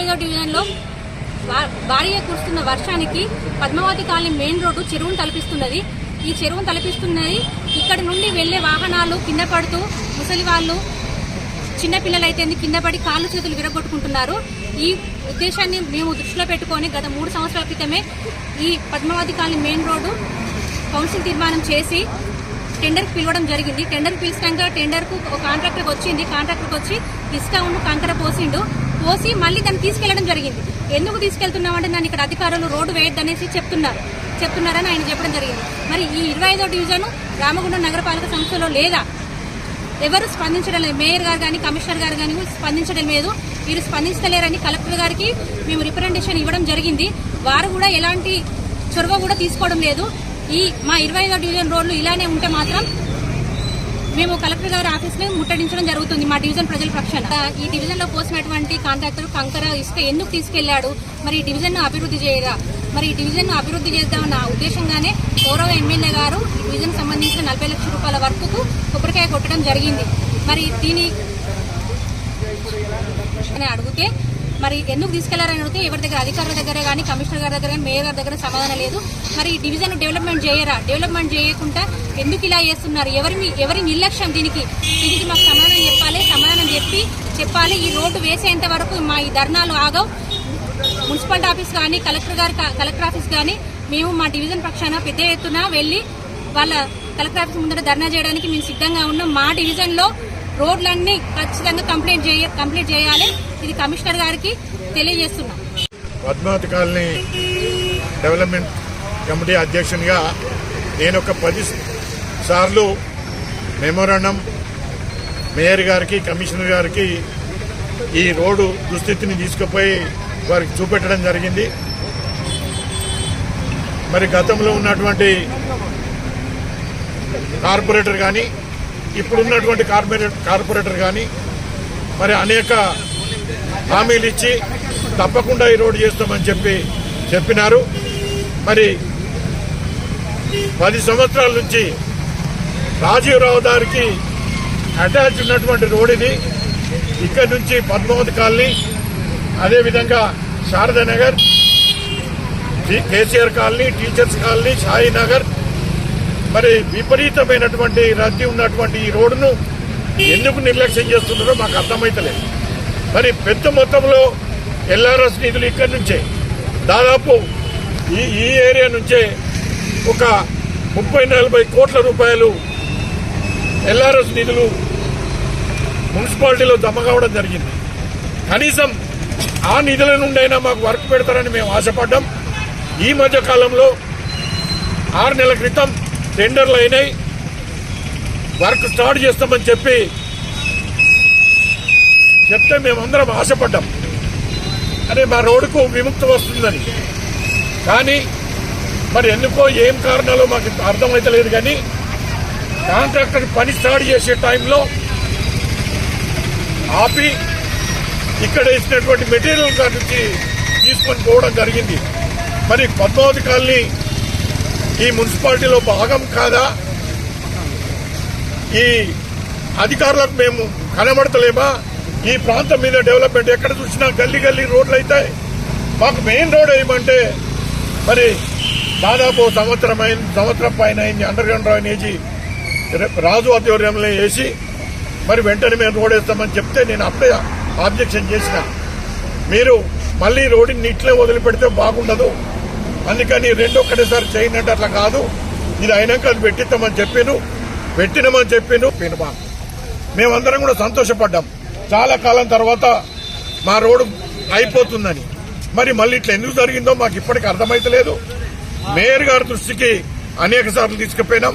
ఐదో డివిజన్లో భా- భారీగా కురుస్తున్న వర్షానికి పద్మావతి కాలనీ మెయిన్ రోడ్డు చెరువును తలపిస్తున్నది. ఈ చెరువును తలపిస్తున్నది ఇక్కడి నుండి వెళ్ళే వాహనాలు కింద పడుతూ ముసలి వాళ్ళు చిన్నపిల్లలు అయితే కింద పడి కాళ్ళు చేతులు విరగొట్టుకుంటున్నారు. ఈ ఉద్దేశాన్ని మేము దృష్టిలో పెట్టుకొని గత మూడు సంవత్సరాల క్రితమే ఈ Padmavati colony main road council తీర్మానం చేసి టెండర్కి పిలవడం జరిగింది. టెండర్ పిలిచినాక టెండర్కు ఒక కాంట్రాక్టర్కి వచ్చింది కాంట్రాక్టర్కి వచ్చి ఇసుక ఉండు కంకర పోసిండు. పోసి మళ్ళీ దాన్ని తీసుకెళ్ళడం జరిగింది. ఎందుకు తీసుకెళ్తున్నామంటే నన్ను ఇక్కడ అధికారులు రోడ్డు వేయొద్దనేసి చెప్తున్నారు. చెప్తున్నారని ఆయన చెప్పడం జరిగింది. మరి ఈ ఇరవై ఐదో డివిజన్ రామగుండం నగరపాలక సంస్థలో లేదా? ఎవరు స్పందించడం లేదు. మేయర్ గారు కానీ కమిషనర్ గారు కానీ స్పందించడం లేదు. వీరు స్పందించలేరని కలెక్టర్ గారికి మేము రిప్రజెంటేషన్ ఇవ్వడం జరిగింది. వారు కూడా ఎలాంటి చొరవ కూడా తీసుకోవడం లేదు. ఈ మా ఇరవై ఐదో డివిజన్ రోడ్లు ఇలానే ఉంటే మాత్రం మేము కలెక్టర్ గారి ఆఫీస్ని ముట్టడించడం జరుగుతుంది మా డివిజన్ ప్రజల పక్షాన. ఈ డివిజన్లో పోసినటువంటి కాంట్రాక్టర్ కంకర ఇసుక ఎందుకు తీసుకెళ్ళాడు? మరి ఈ డివిజన్ను అభివృద్ధి చేయరా? మరి ఈ డివిజన్ను అభివృద్ధి చేద్దామన్న ఉద్దేశంగానే గౌరవ ఎమ్మెల్యే గారు ఈ డివిజన్ సంబంధించిన నలభై లక్షల రూపాయల వరకు కొబ్బరికాయ కొట్టడం జరిగింది. మరి దీని అని అడిగితే మరి ఎందుకు తీసుకెళ్ళారని అడిగితే ఎవరి దగ్గర అధికారుల దగ్గర కానీ కమిషనర్ గారి దగ్గర కానీ మేయర్ గారి దగ్గర సమాధానం లేదు. మరి డివిజన్ డెవలప్మెంట్ చేయరా? డెవలప్మెంట్ చేయకుండా ఎందుకు ఇలా చేస్తున్నారు? ఎవరి ఎవరి నిర్లక్ష్యం దీనికి? దీనికి మాకు సమాధానం చెప్పాలి సమాధానం చెప్పి చెప్పాలి. ఈ రోడ్డు వేసేంత వరకు మా ఈ ధర్నాలు ఆగవు. మున్సిపల్ ఆఫీస్ కానీ కలెక్టర్ గారి కలెక్టర్ ఆఫీస్ కానీ మేము మా డివిజన్ పక్షాన పెద్ద ఎత్తున వెళ్ళి వాళ్ళ కలెక్టర్ ఆఫీస్ ముందర ధర్నా చేయడానికి మేము సిద్ధంగా ఉన్నాం. మా డివిజన్లో రోడ్లన్నీ ఖచ్చితంగా కంప్లీట్ చేయ కంప్లీట్ చేయాలి. ఇది కమిషనర్ గారికి తెలియజేస్తున్నాం. పద్మావతి కాలనీ డెవలప్మెంట్ కమిటీ అధ్యక్షునిగా నేను ఒక పది సార్లు మెమోరాండం మేయర్ గారికి కమిషనర్ గారికి ఈ రోడ్డు దుస్థితిని తీసుకుపోయి వారికి చూపెట్టడం జరిగింది. మరి గతంలో ఉన్నటువంటి కార్పొరేటర్ కానీ ఇప్పుడున్నటువంటి కార్పొరేటర్ కార్పొరేటర్ కానీ మరి అనేక హామీలు ఇచ్చి తప్పకుండా ఈ రోడ్డు చేస్తామని చెప్పి చెప్పినారు. మరి పది సంవత్సరాల నుంచి రాజీవ్ రహదారికి అటాచ్ ఉన్నటువంటి రోడ్ ఇది. ఇక్కడ నుంచి పద్మావతి కాలనీ అదేవిధంగా Sharada Nagar KCR colony teachers colony Shayi Nagar మరి విపరీతమైనటువంటి రద్దీ ఉన్నటువంటి ఈ రోడ్డును ఎందుకు నిర్లక్ష్యం చేస్తున్నారో మాకు అర్థమైతలేదు. మరి పెద్ద మొత్తంలో ఎల్ఆర్ఎస్ నిధులు ఇక్కడి నుంచే దాదాపు ఈ ఈ ఏరియా నుంచే ఒక ముప్పై నలభై కోట్ల రూపాయలు ఎల్ఆర్ఎస్ నిధులు మున్సిపాలిటీలో జమ కావడం జరిగింది. కనీసం ఆ నిధుల నుండైనా మాకు వర్క్ పెడతారని మేము ఆశపడ్డాం. ఈ మధ్య కాలంలో ఆరు నెలల క్రితం టెండర్లు అయినాయి. వర్క్ స్టార్ట్ చేస్తామని చెప్పి చెప్తే మేమందరం ఆశపడ్డాం. అరే మా రోడ్డుకు విముక్తి వస్తుందని. కానీ మరి ఎందుకో ఏం కారణాలు మాకు అర్థమైతలేదు కానీ కాంట్రాక్టర్ పని స్టార్ట్ చేసే టైంలో ఆపి ఇక్కడ ఇచ్చినటువంటి మెటీరియల్ కాడ నుంచి తీసుకొని పోవడం జరిగింది. మరి పద్మావతి కాలనీ ఈ మున్సిపాలిటీలో భాగం కాదా? ఈ అధికారులకు మేము కనబడతలేమా? ఈ ప్రాంతం మీద డెవలప్మెంట్ ఎక్కడ చూసినా గల్లీ గల్లీ రోడ్లు అవుతాయి. మాకు మెయిన్ రోడ్ వేయమంటే మరి దాదాపు సంవత్సరం అయింది సంవత్సరం పైన అయింది అండర్ గ్రౌండ్ డ్రైనేజీ రాజు ఆధ్వర్యంలో వేసి మరి వెంటనే మేము రోడ్ వేస్తామని చెప్తే నేను అప్పుడే ఆబ్జెక్షన్ చేసిన. మీరు మళ్ళీ రోడ్డుని ఇట్లే వదిలిపెడితే బాగుండదు. అందుకని రెండు ఒక్కటేసారి చేయనంటే అట్లా కాదు. ఇది అయినాక అది పెట్టిస్తామని చెప్పాను. పెట్టినామని చెప్పాను. మేమందరం కూడా సంతోషపడ్డాం. చాలా కాలం తర్వాత మా రోడ్డు అయిపోతుందని. మరి మళ్ళీ ఇట్లా ఎందుకు జరిగిందో మాకు ఇప్పటికి అర్థమైతలేదు. మేయర్ గారి దృష్టికి అనేక సార్లు తీసుకుపోయినాం.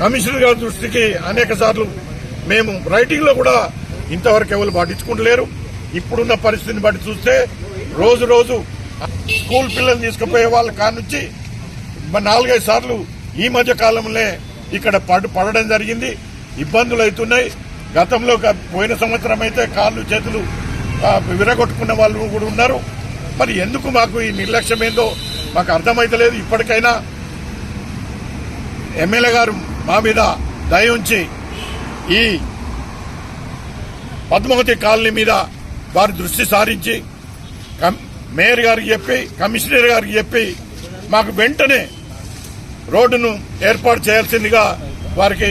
కమిషనర్ గారి దృష్టికి అనేక సార్లు మేము రైటింగ్లో కూడా ఇంతవరకు ఎవరు పాటించుకుంటలేరు. ఇప్పుడున్న పరిస్థితిని బట్టి చూస్తే రోజు రోజు స్కూల్ పిల్లలు తీసుకుపోయే వాళ్ళ కానుంచి మరి నాలుగైదు సార్లు ఈ మధ్య కాలంలో ఇక్కడ పడడం జరిగింది. ఇబ్బందులు అవుతున్నాయి. గతంలో పోయిన సంవత్సరం అయితే కాళ్ళు చేతులు విరగొట్టుకున్న వాళ్ళు కూడా ఉన్నారు. మరి ఎందుకు మాకు ఈ నిర్లక్ష్యం ఏందో మాకు అర్థమైతలేదు ఇప్పటికైనా ఎమ్మెల్యే గారు మా మీద దయ ఉంచి ఈ పద్మావతి కాలనీ మీద వారి దృష్టి సారించి మేయర్ గారికి చెప్పి కమిషనర్ గారికి చెప్పి మాకు వెంటనే రోడ్డును ఏర్పాటు చేయాల్సిందిగా వారికి